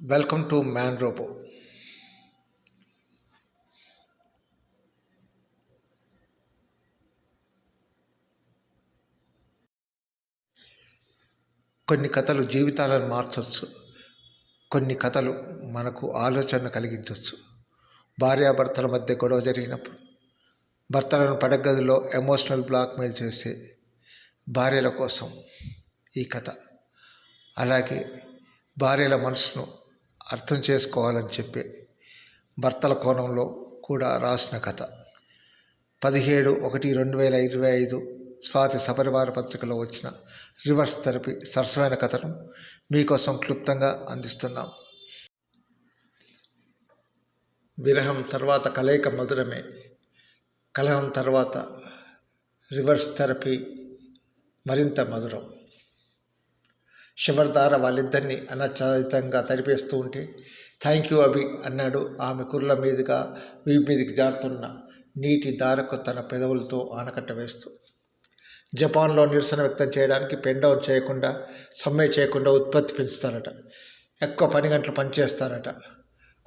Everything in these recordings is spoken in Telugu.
వెల్కమ్ టు మ్యాన్ రోబో కొన్ని కథలు జీవితాలను మార్చవచ్చు కొన్ని కథలు మనకు ఆలోచన కలిగించవచ్చు భార్యాభర్తల మధ్య గొడవ జరిగినప్పుడు భర్తలను పడగదిలో ఎమోషనల్ బ్లాక్మెయిల్ చేసే భార్యల కోసం ఈ కథ. అలాగే భార్యల మనసును అర్థం చేసుకోవాలని చెప్పే భర్తల కోణంలో కూడా రాసిన కథ. పదిహేడు ఒకటి రెండు వేల ఇరవై ఐదు స్వాతి సపరివార పత్రికలో వచ్చిన రివర్స్ థెరపీ సరసమైన కథను మీకోసం క్లుప్తంగా అందిస్తున్నాం. విరహం తర్వాత కలయిక మధురమే. కలహం తర్వాత రివర్స్ థెరపీ మరింత మధురం. శివర్ధార వాళ్ళిద్దరిని అనచారితంగా తడిపేస్తూ ఉంటే థ్యాంక్ యూ అభి అన్నాడు ఆమె కుర్ల మీదుగా వీపు మీదకి జారుతున్న నీటి దారకు తన పెదవులతో ఆనకట్ట వేస్తూ. జపాన్లో నిరసన వ్యక్తం చేయడానికి పెండౌన్ చేయకుండా సమ్మె చేయకుండా ఉత్పత్తి పెంచుతారట. ఎక్కువ పని గంటలు పనిచేస్తారట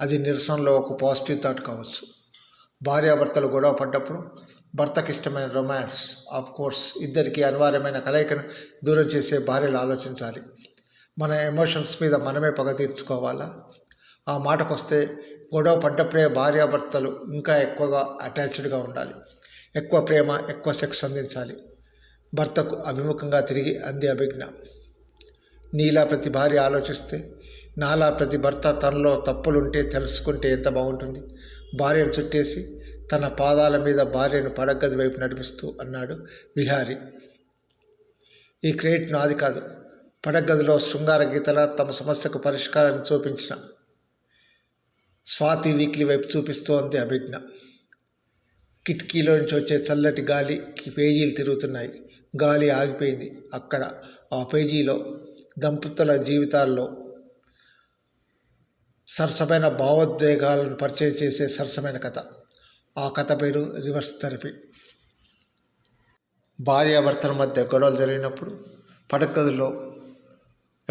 అది నిరసనలో ఒక పాజిటివ్ థాట్ కావచ్చు. భార్యాభర్తలు గొడవ పడ్డప్పుడు భర్తకి ఇష్టమైన రొమాన్స్ ఆఫ్ కోర్స్ ఇద్దరికి అనివార్యమైన కలయికను దూరం చేసే భార్యలు ఆలోచించాలి. మన ఎమోషన్స్ మీద మనమే పగ తీర్చుకోవాలా? ఆ మాటకొస్తే గొడవ పడ్డప్పుడే భార్యాభర్తలు ఇంకా ఎక్కువగా అటాచ్డ్గా ఉండాలి. ఎక్కువ ప్రేమ ఎక్కువ సెక్స్ అందించాలి. భర్తకు అభిముఖంగా తిరిగి అంది అభిజ్ఞ. నీలా ప్రతి భార్య ఆలోచిస్తే నాలా ప్రతి భర్త తనలో తప్పులుంటే తెలుసుకుంటే ఎంత బాగుంటుంది. భార్యను చుట్టేసి తన పాదాల మీద భార్యను పడగది వైపు నడిపిస్తూ అన్నాడు విహారి. ఈ క్రెడిట్ నాది కాదు. పడగదిలో శృంగార గీతల తమ సమస్యకు పరిష్కారాన్ని చూపించిన. స్వాతి వీక్లీ వైపు చూపిస్తోంది అభిజ్ఞ. కిటికీలో నుంచి వచ్చే చల్లటి గాలికి పేజీలు తిరుగుతున్నాయి. గాలి ఆగిపోయింది. అక్కడ ఆ పేజీలో దంపతుల జీవితాల్లో సరసమైన భావోద్వేగాలను పరిచయం చేసే సరసమైన కథ. ఆ కథ పేరు రివర్స్ థెరపీ. భార్యాభర్తల మధ్య గొడవలు జరిగినప్పుడు పడగదిలో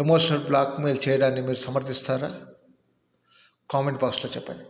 ఎమోషనల్ బ్లాక్మెయిల్ చేయడాన్ని మీరు సమర్థిస్తారా? కామెంట్ బాక్స్లో చెప్పండి.